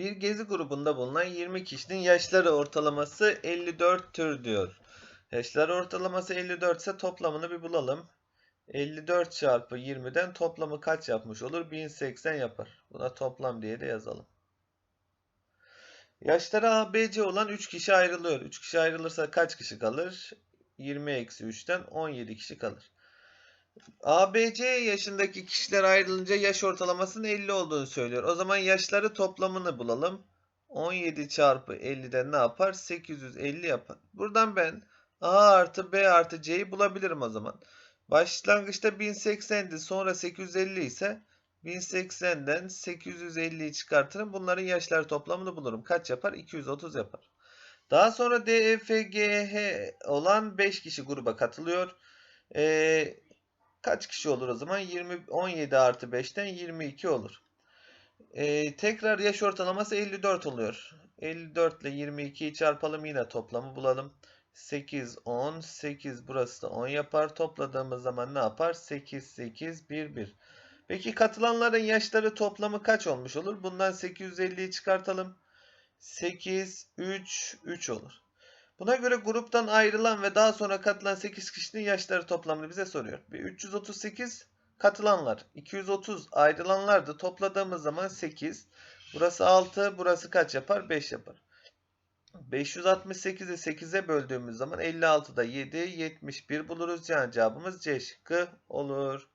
Bir gezi grubunda bulunan 20 kişinin yaşları ortalaması 54'tür diyor. Yaşları ortalaması 54 ise toplamını bir bulalım. 54 çarpı 20'den toplamı kaç yapmış olur? 1080 yapar. Buna toplam diye de yazalım. Yaşları ABC olan 3 kişi ayrılıyor. 3 kişi ayrılırsa kaç kişi kalır? 20 eksi 3'ten 17 kişi kalır. ABC yaşındaki kişiler ayrılınca yaş ortalamasının 50 olduğunu söylüyor. O zaman yaşları toplamını bulalım. 17 çarpı 50'den ne yapar? 850 yapar. Buradan ben A artı B artı C'yi bulabilirim o zaman. Başlangıçta 1080'di sonra 850 ise 1080'den 850'yi çıkartırım. Bunların yaşları toplamını bulurum. Kaç yapar? 230 yapar. Daha sonra D, E, H olan 5 kişi gruba katılıyor. Ee, kaç kişi olur o zaman? 20, 17 artı 5'ten 22 olur. Ee, tekrar yaş ortalaması 54 oluyor. 54 ile 22'yi çarpalım yine toplamı bulalım. 8, 10, 8 burası da 10 yapar. Topladığımız zaman ne yapar? 8, 8, 1, 1. Peki katılanların yaşları toplamı kaç olmuş olur? Bundan 850'yi çıkartalım. 8, 3, 3 olur. Buna göre gruptan ayrılan ve daha sonra katılan 8 kişinin yaşları toplamını bize soruyor. Bir 338 katılanlar, 230 ayrılanlardı. Topladığımız zaman 8. Burası 6, burası kaç yapar? 5 yapar. 568'i 8'e böldüğümüz zaman 56'da 7, 71 buluruz. Yani cevabımız C şıkkı olur.